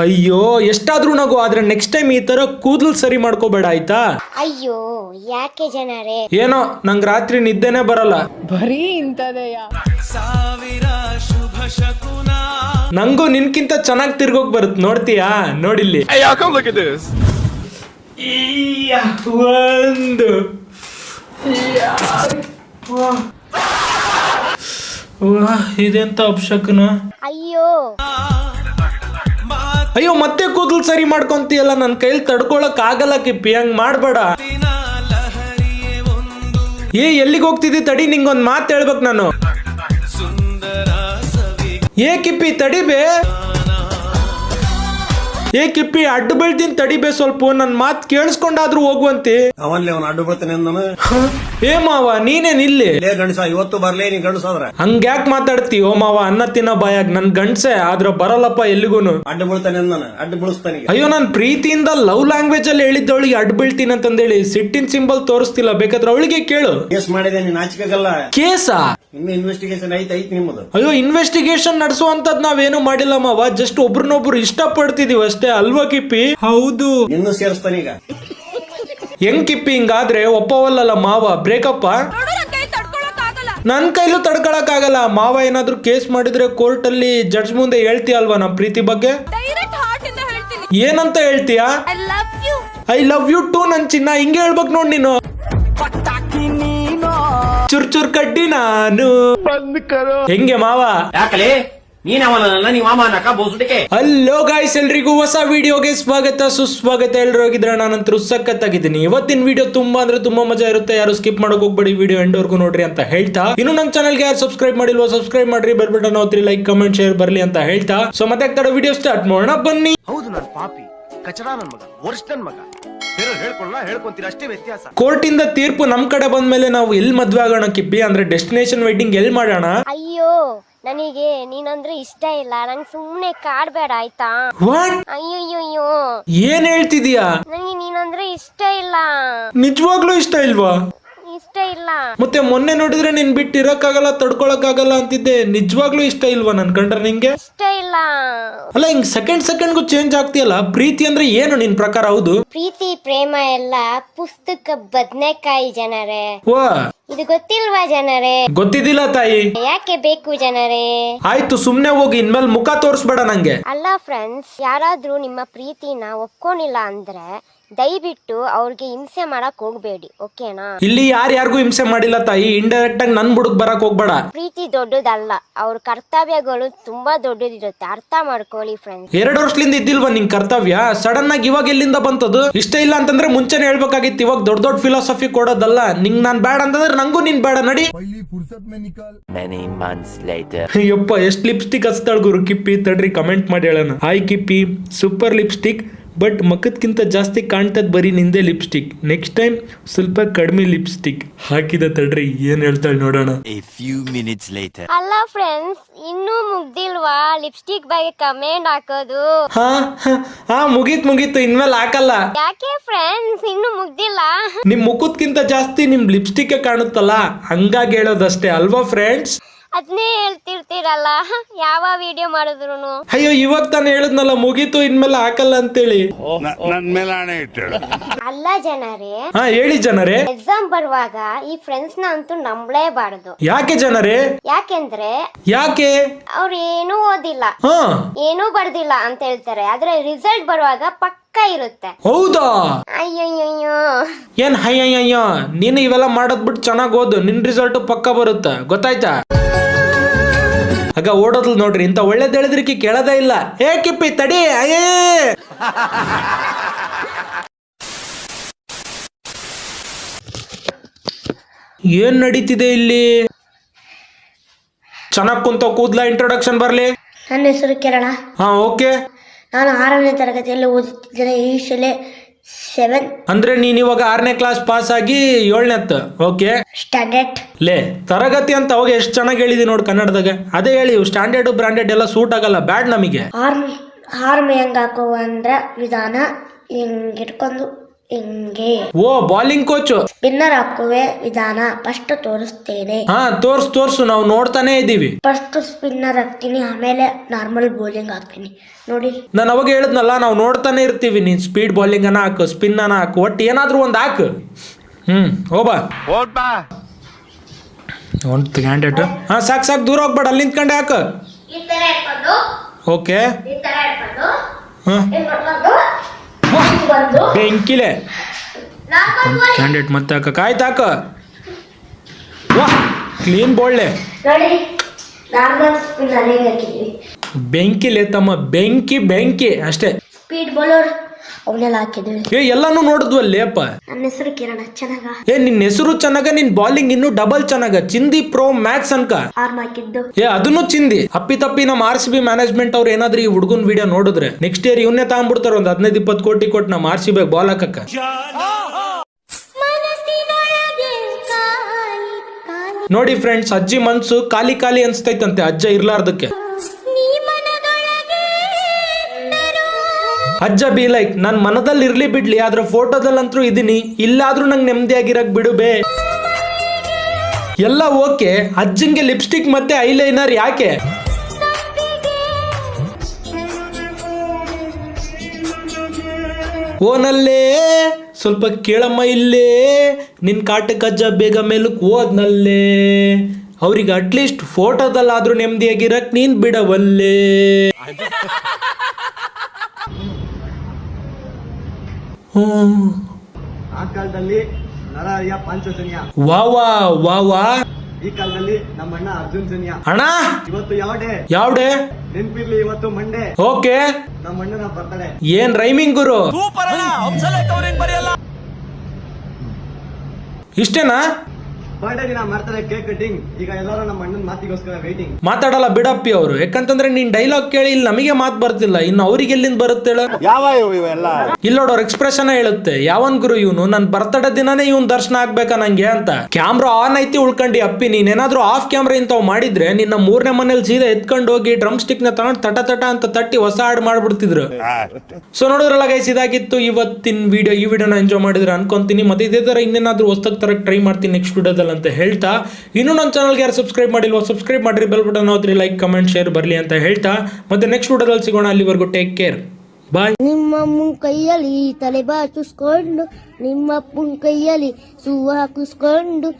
ಅಯ್ಯೋ ಎಷ್ಟಾದ್ರೂ ನಗು ಆದ್ರೆ ನೆಕ್ಸ್ಟ್ ಟೈಮ್ ಈ ತರ ಕೂದಲು ಸರಿ ಮಾಡ್ಕೋಬೇಡ ಆಯ್ತಾ? ಅಯ್ಯೋ ಯಾಕೆ ಜನರೇ? ಏನೋ ನಂಗ್ ರಾತ್ರಿ ನಿದ್ದೆನೆ ಬರಲ್ಲ. ಬರೀ ಇಂಥದೆಯ? ನಂಗೂ ನಿನ್ಕಿಂತ ಚೆನ್ನಾಗಿ ತಿರ್ಗೋಗ್ ಬರುತ್ತೆ ನೋಡ್ತೀಯಾ? ನೋಡಿಲ್ಲಿ. ಒಂದು. ಈಯ್ಯ, ವಾ. ವಾ, ಇದೆಂತ ಅಪ್ಶಕನ ಅಯ್ಯೋ. ಅಯ್ಯೋ, ಮತ್ತೆ ಕೂದಲು ಸರಿ ಮಾಡ್ಕೊಂತೀಯಲ್ಲ ನನ್ನ ಕೈಲಿ ತಡ್ಕೊಳಕ್ ಆಗಲ್ಲ ಕಿಪ್ಪಿ, ಹಂಗ್ ಮಾಡ್ಬೇಡ. ಏ, ಎಲ್ಲಿಗೆ ಹೋಗ್ತಿದ್ದಿ ತಡಿ, ನಿಂಗೊಂದು ಮಾತು ಹೇಳ್ಬೇಕು ನಾನು. ಏ, ಕಿಪ್ಪಿ ತಡಿಬೇ ಏ ಕಿಪ್ಪಿ ಅಡ್ಡ ಬೀಳ್ತೀನಿ ತಡಿಬೇ ಸ್ವಲ್ಪ ನನ್ ಮಾತ್ ಕೇಳಿಸ್ಕೊಂಡಾದ್ರೂ ಹೋಗುವಂತೆ. ಅವನ್ಲಿ ಅವನು ಅಡ್ಡು ಬರ್ತಾನೆ ಅಂದನು ಏ ಮಾವ ನೀನೇನ್ ಇಲ್ಲಿ? ಲೇ ಗಂಡಸ ಇವತ್ತು ಬರ್ಲೇ ನೀ ಹಂಗ ಹಂಗ್ಯಾಕ್ ಮಾತಾಡ್ತಿ? ಓ ಮಾವ ಅನ್ನ ತಿನ್ನ ಬಾಯಾಗ ನನ್ ಗಂಡ್ಸೆ ಆದ್ರ ಬರಲ್ಲಪ್ಪ ಎಲ್ಲಿಗೂನು. ಅಡ್ಡ ಬೀಳ್ತಾನೆ ಅಡ್ಡ ಅಡ್ಡು ಬೀಳಿಸ್ತಾನೆ ಅಯ್ಯೋ ನಾನ್ ಪ್ರೀತಿಯಿಂದ ಲವ್ ಲ್ಯಾಂಗ್ವೇಜ್ ಅಲ್ಲಿ ಹೇಳಿದ್ದವಳಿಗೆ ಅಡ್ಡ ಬೀಳ್ತೀನಿ ಅಂತಂದೇಳಿ ಸಿಟ್ಟಿನ್ ಸಿಂಬಲ್ ತೋರಿಸ್ತಿಲ್ಲ ಬೇಕಾದ್ರೆ ಅವಳಿಗೆ ಕೇಳು. ಕೇಸ್ ಮಾಡಿದೆ ನೀನ್ ನಾಚಿಕೆಗಲ್ಲ. ಕೇಸಾ? ಇನ್ನು ಇನ್ವೆಸ್ಟಿಗೇಷನ್ ಐತೆ ಐತೆ ನಿಮ್ಮದು? ಅಯ್ಯೋ ಇನ್ವೆಸ್ಟಿಗೇಷನ್ ನಡೆಸುವಂತದ್ ನಾವೇನು ಮಾಡಿಲ್ಲ ಮಾವ. ಜಸ್ಟ್ ಒಬ್ರನ್ನೊಬ್ರು ಇಷ್ಟ ಪಡ್ತಿದೀವಿ ಅಷ್ಟೇ ಅಲ್ವಾ ಕಿಪ್ಪಿ? ಹೌದು. ಇನ್ನು ಸೇರಿಸ್ತಾನೀಗ ಈಗ. ಹೆಂಗ್ ಕಿಪ್ಪಿ ಹಿಂಗಾದ್ರೆ? ಒಪ್ಪವಲ್ಲಲ್ಲ ಮಾವ ಬ್ರೇಕಪ್ಪ? ನನ್ ಕೈಲೂ ತಡ್ಕೊಳಕ್ ಆಗಲ್ಲ ಮಾವ ಏನಾದ್ರೂ ಕೇಸ್ ಮಾಡಿದ್ರೆ ಕೋರ್ಟ್ ಅಲ್ಲಿ ಜಡ್ಜ್ ಮುಂದೆ ಹೇಳ್ತೀಯಲ್ವಾ ನಮ್ ಪ್ರೀತಿ ಬಗ್ಗೆ? ಏನಂತ ಹೇಳ್ತೀಯಾ? ಐ ಲವ್ ಯು ಟು ನನ್ ಚಿನ್ನ. ಹಿಂಗೆ ಹೇಳ್ಬೇಕು ನೋಡ್ ನೀನು. ಚುರ್ ಚುರ್ ಕಡ್ಡಿ ನಾನು ಹೆಂಗೆ ಮಾವ? ಯಾಕಲೇ? ನೀನ್ ಅವನಲ್ಲ ನೀವ್ ಮಾಮ ಅನ್ನಕ ಬೋಸುಟಿಕೆ. ಹಲೋ ಗಾಯ್ಸ್ ಎಲ್ರಿಗೂ ಹೊಸ ವಿಡಿಯೋಗೆ ಸ್ವಾಗತ ಸುಸ್ವಾಗತ. ಎಲ್ರು ಹೋಗಿದ್ರೆ? ನಾನಂತರೂ ಸಖತ್ತಾಗಿದ್ದೀನಿ. ಇವತ್ತಿನ ವಿಡಿಯೋ ತುಂಬಾ ಅಂದ್ರೆ ತುಂಬಾ ಮಜಾ ಇರುತ್ತೆ. ಯಾರು ಸ್ಕಿಪ್ ಮಾಡಕ್ ಹೋಗ್ಬೇಡಿ ವಿಡಿಯೋ ಎಂಡ್ವರೆಗೂ ನೋಡ್ರಿ ಅಂತ ಹೇಳ್ತಾ. ಇನ್ನು ನಮ್ಮ ಚಾನಲ್ಗೆ ಯಾರು ಸಬ್ಸ್ಕ್ರೈಬ್ ಮಾಡಿಲ್ವೋ ಸಬ್ಸ್ಕ್ರೈಬ್ ಮಾಡ್ರಿ. Bell button like comment share ಬರ್ಲಿ ಅಂತ ಹೇಳ್ತಾ. ಸೊ ಮತ್ತೆ ವಿಡಿಯೋ ಸ್ಟಾರ್ಟ್ ಮಾಡೋಣ ಬನ್ನಿ. ಹೌದು ನಾನು ಪಾಪಿ. ಕಚಡ ನನ್ ಮಗ ವರ್ಷ ನನ್ ಮಗ. ಬೇರೆ ಹೇಳ್ಕೊಳ್ಳ ಹೇಳ್ಕೊಂತೀರ ಅಷ್ಟೇ ವ್ಯತ್ಯಾಸ. ಕೋರ್ಟ್ ಇಂದ ತೀರ್ಪು ನಮ್ ಕಡೆ ಬಂದ್ಮೇಲೆ ನಾವು ಎಲ್ಲಿ ಮದ್ವೆ ಆಗೋಣ ಕಿಪ್ಪಿ? ಅಂದ್ರೆ ಡೆಸ್ಟಿನೇಷನ್ ವೆಡ್ಡಿಂಗ್ ಎಲ್ಲಿ ಮಾಡೋಣ? ಅಯ್ಯೋ ನನಗೆ ನೀನಂದ್ರೆ ಇಷ್ಟ ಇಲ್ಲ. ನಂಗೆ ಸುಮ್ಮನೆ ಕಾಡ್ಬೇಡ ಆಯ್ತಾ? ವಾಟ್ ಅಯ್ಯೋ ಏನ್ ಹೇಳ್ತಿದೀಯಾ? ನನಗೆ ನೀನಂದ್ರೆ ಇಷ್ಟ ಇಲ್ಲ. ನಿಜವಾಗ್ಲೂ ಇಷ್ಟ ಇಲ್ವಾ? ಇಷ್ಟ ಇಲ್ಲ. ಮತ್ತೆ ಮೊನ್ನೆ ನೋಡಿದ್ರೆ ನಿನ್ ಬಿಟ್ಟು ಇರಕ್ಕಾಗಲ್ಲ ತಡ್ಕೊಳಕ್ಕಾಗಲ್ಲ ಅಂತಿದ್ದೆ. ನಿಜವಾಗ್ಲೂ ಇಷ್ಟ ಇಲ್ವಾ ನನ್ ಕಂಡ್ರೆ ನಿಂಗೆ? ಇಷ್ಟ ಇಲ್ಲ. ಅಲ್ಲ ಹಿಂಗ್ ಸೆಕೆಂಡ್ ಸೆಕೆಂಡ್ಗೂ ಚೇಂಜ್ ಆಗ್ತಿಯಲ್ಲ ಪ್ರೀತಿ ಅಂದ್ರೆ ಏನು ನಿನ್ ಪ್ರಕಾರ ಹೌದು? ಪ್ರೀತಿ ಪ್ರೇಮ ಎಲ್ಲ ಪುಸ್ತಕ ಬದ್ನೆಕಾಯಿ ಜನರೇ. ವಾ. ಇದು ಗೊತ್ತಿಲ್ವಾ ಜನರೇ? ಗೊತ್ತಿದ್ದಿಲ್ಲ ತಾಯಿ. ಯಾಕೆ ಬೇಕು ಜನರೇ? ಆಯ್ತು ಸುಮ್ನೆ ಹೋಗಿ ಇನ್ಮೇಲೆ ಮುಖ ತೋರಿಸ್ಬೇಡ ನಂಗೆ. ಅಲ್ಲ ಫ್ರೆಂಡ್ಸ್ ಯಾರಾದ್ರೂ ನಿಮ್ಮ ಪ್ರೀತಿನ ಒಪ್ಕೊಂಡಿಲ್ಲ ಅಂದ್ರೆ ದಯವಿಟ್ಟು ಅವ್ರಿಗೆ ಹಿಂಸೆ ಮಾಡಕ್ ಹೋಗ್ಬೇಡಿ ಓಕೆನಾ? ಇಲ್ಲಿ ಯಾರು ಯಾರಿಗೂ ಹಿಂಸೆ ಮಾಡಿಲ್ಲ ತಾಯಿ ಇಂಡೈರೆಕ್ಟ್ ಆಗಿ ನನ್ ಬುಡಕ್ ಬರಕ್ ಹೋಗ್ಬೇಡ. ಪ್ರೀತಿ ದೊಡ್ಡದಲ್ಲ ಅವ್ರ ಕರ್ತವ್ಯಗಳು ತುಂಬಾ ದೊಡ್ಡದಿರುತ್ತೆ ಅರ್ಥ ಮಾಡ್ಕೊಳ್ಳಿ ಫ್ರೆಂಡ್ಸ್ ಎರಡು ವರ್ಷದಿಂದ ಇದ್ದಿಲ್ವಾ ನಿನ್ ಕರ್ತವ್ಯ? ಸಡನ್ ಆಗಿ ಇವಾಗ ಎಲ್ಲಿಂದ ಬಂತದು? ಇಷ್ಟ ಇಲ್ಲ ಅಂತಂದ್ರೆ ಮುಂಚೆನೆ ಹೇಳ್ಬೇಕಾಗಿತ್ತು ಇವಾಗ ದೊಡ್ಡ ದೊಡ್ಡ ಫಿಲಾಸಫಿ ಕೊಡೋದಲ್ಲ. ನಿಂಗ್ ನಾನ್ ಬೇಡ ಅಂತಂದ್ರೆ ನಂಗೂ ನೀನ್ ಬೇಡ ನಡಿ. Many months later. ಯಪ್ಪ ಎಷ್ಟ್ ಲಿಪ್ಸ್ಟಿಕ್ ಹಚ್ತಾಳ ಗುರು ಕಿಪ್ಪಿ? ತಡ್ರಿ ಕಮೆಂಟ್ ಮಾಡಿ ಹೇಳೋಣ. ಹಾಯ್ ಕಿಪ್ಪಿ ಸೂಪರ್ ಲಿಪ್ಸ್ಟಿಕ್ ಬಟ್ ಮಕ್ಕದ್ಕಿಂತ ಜಾಸ್ತಿ ಕಾಣ್ತದ್ ಬರೀ ನಿಂದೆ ಲಿಪ್ಸ್ಟಿಕ್. ನೆಕ್ಸ್ಟ್ ಟೈಮ್ ಸ್ವಲ್ಪ ಕಡಿಮೆ ಲಿಪ್ಸ್ಟಿಕ್. ಹಾಕಿದ ತಡ್ರಿ ಏನ್ ಹೇಳ್ತಾಳೆ ನೋಡೋಣ. A few minutes later. ಅಲ್ಲ ಫ್ರೆಂಡ್ಸ್ ಇನ್ನೂ ಮುಗ್ದಿಲ್ವಾ? ಲಿಪ್ಸ್ಟಿಕ್ ಬಗ್ಗೆ ಕಮೆಂಟ್ ಹಾಕೋದು. ಹಾ ಹಾ, ಹಾ ಮುಗೀತ್ ಮುಗೀತು ಇನ್ಮೇಲೆ ಹಾಕಲ್ಲ. ಯಾಕೆ ಫ್ರೆಂಡ್ಸ್ ಇನ್ನೂ ಮುಗ್ದಿಲ್ಲ? ನಿಮ್ ಮುಖದ್ಕಿಂತ ಜಾಸ್ತಿ ನಿಮ್ ಲಿಪ್ಸ್ಟಿಕ್ ಕಾಣುತ್ತಲ್ಲ? ಹಂಗಾಗಿ ಹೇಳೋದಷ್ಟೇ ಅಲ್ವಾ ಫ್ರೆಂಡ್ಸ್ ಅದನ್ನೇ ಹೇಳ್ತಿರ್ತೀರಲ್ಲ ಯಾವ ವಿಡಿಯೋ ಮಾಡಿದ್ರು ಅಯ್ಯೋ ಇವಾಗ ತಾನು ಹೇಳದ್ನಲ್ಲ ಮುಗೀತು ಇನ್ಮೇಲೆ ಹಾಕಲ್ಲ ಅಂತೇಳಿ. ಅಲ್ಲ ಜನರೇ ಹಾ ಹೇಳಿ ಜನರೇ. ಎಕ್ಸಾಮ್ ಬರುವಾಗ ಈ ಫ್ರೆಂಡ್ಸ್ನ ಅಂತೂ ನಂಬಲೇಬಾರದು. ಯಾಕೆ ಜನರೇ? ಯಾಕೆಂದ್ರೆ ಯಾಕೆ? ಅವ್ರು ಏನೂ ಓದಿಲ್ಲ ಹಾ. ಏನೂ ಬರ್ದಿಲ್ಲ ಅಂತ ಹೇಳ್ತಾರೆ. ಆದ್ರೆ ರಿಸಲ್ಟ್ ಬರುವಾಗ ಪಕ್ಕ ಇರುತ್ತೆ. ಹೌದಾ? ಅಯ್ಯಯ್ಯಯ್ಯೋ. ಏನ್ ಅಯ್ಯಯ್ಯೋ ನೀನು ಇವೆಲ್ಲ ಮಾಡೋದ್ ಚೆನ್ನಾಗ್ ಓದು ನಿನ್ ರಿಸಲ್ಟ್ ಪಕ್ಕ ಬರುತ್ತೆ. ಗೊತ್ತಾಯ್ತಾ? ಆಗ ಓಡೋದ್ಲು ನೋಡ್ರಿ ಇಂತ ಒಳ್ಳೇದ್ ಹೇಳಿದ್ರಿಕಿ ಕೇಳದೇ ಇಲ್ಲ. ಏ ಕಿಪ್ಪಿ ತಡಿ ಅಯ್ಯೇ! ಏನ್ ನಡೀತಿದೆ ಇಲ್ಲಿ? ಚೆನ್ನಾಗ್ ಕುಂತ ಕೂದ್ಲ ಇಂಟ್ರೊಡಕ್ಷನ್ ಬರ್ಲಿ. ನನ್ನ ಹೆಸರು ಕಿರಣ ಹಾ ಓಕೆ. ನಾನು ಆರನೇ ತರಗತಿಯಲ್ಲಿ ಓದುತ್ತಿದ್ದೇನೆ ಈ ಶಾಲೆ ಸೆವೆನ್ ಅಂದ್ರೆ ನೀನ್ ಇವಾಗ ಆರನೇ ಕ್ಲಾಸ್ ಪಾಸ್ ಆಗಿ ಏಳನೇತ್ ಓಕೆ ಸ್ಟ್ಯಾಂಡರ್ಡ್ ಲೇ ತರಗತಿ ಅಂತ ಅವಾಗ ಎಷ್ಟು ಚೆನ್ನಾಗಿ ಹೇಳಿದಿ ನೋಡಿ ಕನ್ನಡದಾಗ. ಅದೇ ಹೇಳಿ ಸ್ಟ್ಯಾಂಡರ್ಡ್ ಬ್ರಾಂಡೆಡ್ ಎಲ್ಲ ಸೂಟ್ ಆಗಲ್ಲ ಬ್ಯಾಡ್ ನಮಗೆ. ಹಾರ್ಮ್ ಹಾರ್ಮ್ ಹೆಂಗ್ ಹಾಕುವ ಅಂದ್ರ ವಿಧಾನ ಹಿಂಗ್ ಇಟ್ಕೊಂಡು ಹಿಂಗೆ. ಓ ಬೌಲಿಂಗ್ ಕೋಚ್ ಸ್ಪಿನ್ನರ್ ಹಾಕುವೆ ವಿಧಾನ ಫಸ್ಟ್ ತೋರಿಸ್ತೇನೆ. ಹಾ ತೋರ್ಸ್ ತೋರ್ಸು ನಾವು ನೋಡ್ತಾನೆ ಇದೀವಿ ಫಸ್ಟ್ ಸ್ಪಿನ್ನರ್ ಹಾಕ್ತೀನಿ ಆಮೇಲೆ ನಾರ್ಮಲ್ ಬೌಲಿಂಗ್ ಹಾಕ್ತೀನಿ. ನೋಡಿ. ನಾನು ಅವಾಗ ಹೇಳಿದ್ನಲ್ಲ ನಾವು ನೋಡ್ತಾನೆ ಇರ್ತೀವಿ ನೀನ್ ಸ್ಪೀಡ್ ಬೌಲಿಂಗ್ ಅನ್ನ ಹಾಕು ಸ್ಪಿನ್ ಅನ್ನ ಹಾಕು ಒಟ್ಟು ಏನಾದ್ರೂ ಒಂದು ಹಾಕು. ಹ್ಮ್ ಹೋಬಾ ಒಂದು ಕ್ಯಾಂಡಿಡೇಟ್ ಹಾ ಸಾಕು ಸಾಕು ದೂರ ಹೋಗ್ಬೇಡ ಅಲ್ಲಿ ನಿಂತ್ಕೊಂಡೆ ಹಾಕು. ಈ ತರ ಇಟ್ಕೊಂಡು ಓಕೆ ಈ ತರ ಇಟ್ಕೊಂಡು ಹಾ ಏನ್ ಮಾಡ್ಕೊಂಡು ಹಿಂಗ್ ಬಂದು ಬೆಂಕಿಲೆ ಕ್ಯಾಂಡೇಟ್ ಕ್ಯಾಂಡಿಡೇಟ್ ಮತ್ತೆ ಹಾಕ. ಕಾಯ್ತು ಹಾಕ. ವಾಹ್ ಕ್ಲೀನ್ ಬೋಳ್ಳೆ ಬೆಂಕಿಲೆ ತಮ್ಮ ಬೆಂಕಿ ಬೆಂಕಿ ಅಷ್ಟೇ. ಸ್ಪೀಡ್ ಬೌಲರ್ ಹಾಕಿದ್ವಿ ಏ ಎಲ್ಲಾನು ನೋಡಿದ್ವಲ್ಲಿ ಅಪ್ಪ. ನನ್ನ ಹೆಸರು ಕಿರಣ ಚೆನ್ನಾಗ. ಏ ನಿನ್ನ ಹೆಸರು ಚೆನ್ನಾಗ ನಿನ್ ಬಾಲಿಂಗ್ ಇನ್ನು ಡಬಲ್ ಚೆನ್ನಾಗ. ಚಿಂದಿ ಪ್ರೋ ಮ್ಯಾಕ್ಸ್ ಅನ್ಕ. ಆರ್ಮ್ ಹಾಕಿದ್ದು. ಏ ಅದನ್ನು ಚಿಂದಿ. ಅಪ್ಪಿ ತಪ್ಪಿ ನಮ್ಮ ಆರ್ ಸಿ ಬಿ ಮ್ಯಾನೇಜ್ಮೆಂಟ್ ಅವ್ರು ಏನಾದ್ರೂ ಈ ಹುಡುಗನ್ ವಿಡಿಯೋ ನೋಡಿದ್ರೆ ನೆಕ್ಸ್ಟ್ ಇಯರ್ ಇವನ್ನೇ ತಗೊಂಡ್ಬಿಡ್ತಾರ ಒಂದ್ ಹದಿನೈದು ಇಪ್ಪತ್ತು ಕೋಟಿ ಕೊಟ್ಟು ನಮ್ಮ ಆರ್ ಸಿ ಬಿ ಬಾಲ್ ಹಾಕಕ್ಕ. ನೋಡಿ ಫ್ರೆಂಡ್ಸ್ ಅಜ್ಜಿ ಮನ್ಸು ಖಾಲಿ ಖಾಲಿ ಅನ್ಸ್ತೈತಂತೆ ಅಜ್ಜ ಇರ್ಲಾರ್ದಕ್ಕೆ. ಅಜ್ಜ ಬಿ ಲೈಕ್ ನನ್ ಮನದಲ್ಲಿ ಇರ್ಲಿ ಬಿಡ್ಲಿ, ಆದ್ರೆ ಫೋಟೋದಲ್ಲಂತೂ ಇದೀನಿ. ಇಲ್ಲಾದ್ರೂ ನಂಗೆ ನೆಮ್ಮದಿಯಾಗಿರಕ್ ಬಿಡು ಬೇ. ಎಲ್ಲ ಓಕೆ, ಅಜ್ಜಂಗೆ ಲಿಪ್ಸ್ಟಿಕ್ ಮತ್ತೆ ಐಲೈನರ್ ಯಾಕೆ? ಓನಲ್ಲೇ, ಸ್ವಲ್ಪ ಕೇಳಮ್ಮ ಇಲ್ಲೇ. ನಿನ್ ಕಾಟಕ್ಕೆ ಅಜ್ಜ ಬೇಗ ಮೇಲಕ್ಕೆ ಹೋದ್ನಲ್ಲೇ. ಅವ್ರಿಗೆ ಅಟ್ಲೀಸ್ಟ್ ಫೋಟೋದಲ್ಲಾದ್ರೂ ನೆಮ್ಮದಿಯಾಗಿರಕ್ ನೀನ್ ಬಿಡವಲ್ಲೇ. ಆ ಕಾಲದಲ್ಲಿ ನರಹರಿಯ ಪಾಂಚಜನ್ಯ. ವಾ ವಾ ವಾ ವಾ. ಈ ಕಾಲದಲ್ಲಿ ನಮ್ಮ ಅಣ್ಣ ಅರ್ಜುನ್ ಜನ್ಯ. ಅಣ್ಣ? ಇವತ್ತು ಯಾವ ಡೇ ಯಾವ್ಡೆ? ನೆನ್ಪಿರ್ಲಿ ಇವತ್ತು ಮಂಡೇ. ಓಕೆ. ನಮ್ಮ ಅಣ್ಣನ ಬರ್ತಡೆ ಏನ್ ರೈಮಿಂಗ್ ಗುರು? ಇಷ್ಟೇನಾ? ಬರ್ಡೇ ದಿನ ಮಾಡ್ತಾರೆ ಕೇಕ್ ಕಟಿಂಗ್ ಈಗ ಎಲ್ಲರೂ ನಮ್ಮ ಅಣ್ಣನ ಮಾತಿಗೋಸ್ಕರ ವೈಟಿಂಗ್ ಮಾತಾಡಲ್ಲ ಬಿಡಪ್ಪಿ ಅವರು. ಯಾಕಂತಂದ್ರೆ ನೀನ್ ಡೈಲಾಗ್ ಕೇಳಿ ಇಲ್ಲಿ ನಮಗೆ ಮಾತು ಬರ್ತಿಲ್ಲ. ಇನ್ನು ಅವ್ರಿಗೆ ಎಲ್ಲಿಂದ ಬರುತ್ತೆ ಹೇಳು? ಇಲ್ಲ ನೋಡೋರ್ ಎಕ್ಸ್ಪ್ರೆಷನ್ ಹೇಳುತ್ತೆ. ಯಾವನ್ ಗುರು ಇವನು? ನನ್ ಬರ್ತಡೇ ದಿನಾನೇ ಇವನ್ ದರ್ಶನ ಆಗ್ಬೇಕಾ ನಂಗೆ ಅಂತ. ಕ್ಯಾಮ್ರಾ ಆನ್ ಐತಿ ಉಳ್ಕಂಡಿ ಅಪ್ಪಿ. ನೀನೇನಾದ್ರೂ ಆಫ್ ಕ್ಯಾಮ್ರಾ ಇಂತಾವ್ ಮಾಡಿದ್ರೆ ನಿನ್ನ ಮೂರನೇ ಮನೇಲಿ ಸೀದಾ ಎತ್ಕೊಂಡು ಹೋಗಿ ಡ್ರಮ್ ಸ್ಟಿಕ್ನ ತಗೊಂಡು ತಟ ತಟ ಅಂತ ತಟ್ಟಿ ಹೊಸ ಹಾಡ್ ಮಾಡ್ಬಿಡ್ತಿದ್ರು. ಸೊ ನೋಡಿದ್ರಲ್ಲ ಗೈಸ್ ಇದಾಗಿತ್ತು. ಇವತ್ತಿನ ವಿಡಿಯೋ ಈ ವಿಡಿಯೋನ ಎಂಜಾಯ್ ಮಾಡಿದ್ರೆ ಅನ್ಕೊಂತೀನಿ. ಮತ್ತೆ ಇದೇ ತರ ಇನ್ನೇನಾದ್ರೂ ಹೊಸ್ತಾಗ ತರ ಟ್ರೈ ಮಾಡ್ತೀನಿ ನೆಕ್ಸ್ಟ್ ವಿಡಿಯೋದಲ್ಲಿ ಅಂತ ಹೇಳ್ತಾ. ಇನ್ನೂ ನನ್ನ ಚಾನಲ್ಗೆ ಯಾರು ಸಬ್ಸ್ಕ್ರೈಬ್ ಮಾಡಿಲ್ವೋ ಸಬ್ಸ್ಕ್ರೈಬ್ ಮಾಡಿರಿ ಬೆಲ್ ಬಟನ್ ಹೋದ್ರಿ ಲೈಕ್ ಕಮೆಂಟ್ ಶೇರ್ ಬರಲಿ ಅಂತ ಹೇಳ್ತಾ. ಮತ್ತೆ ನೆಕ್ಸ್ಟ್ ವಿಡಿಯೋದಲ್ಲಿ ಸಿಗೋಣ, ಅಲ್ಲಿವರೆಗೂ ಟೇಕ್ ಕೇರ್ ಬಾಯ್ ನಿಮ್ಮಮ್ಮನ ಕೈಯಲ್ಲಿ ತಲೆ ಬಾಚಿಸ್ಕೊಂಡು ನಿಮ್ಮಪ್ಪನ ಕೈಯಲ್ಲಿ ಸೂವು ಹಾಕಿಸ್ಕೊಂಡು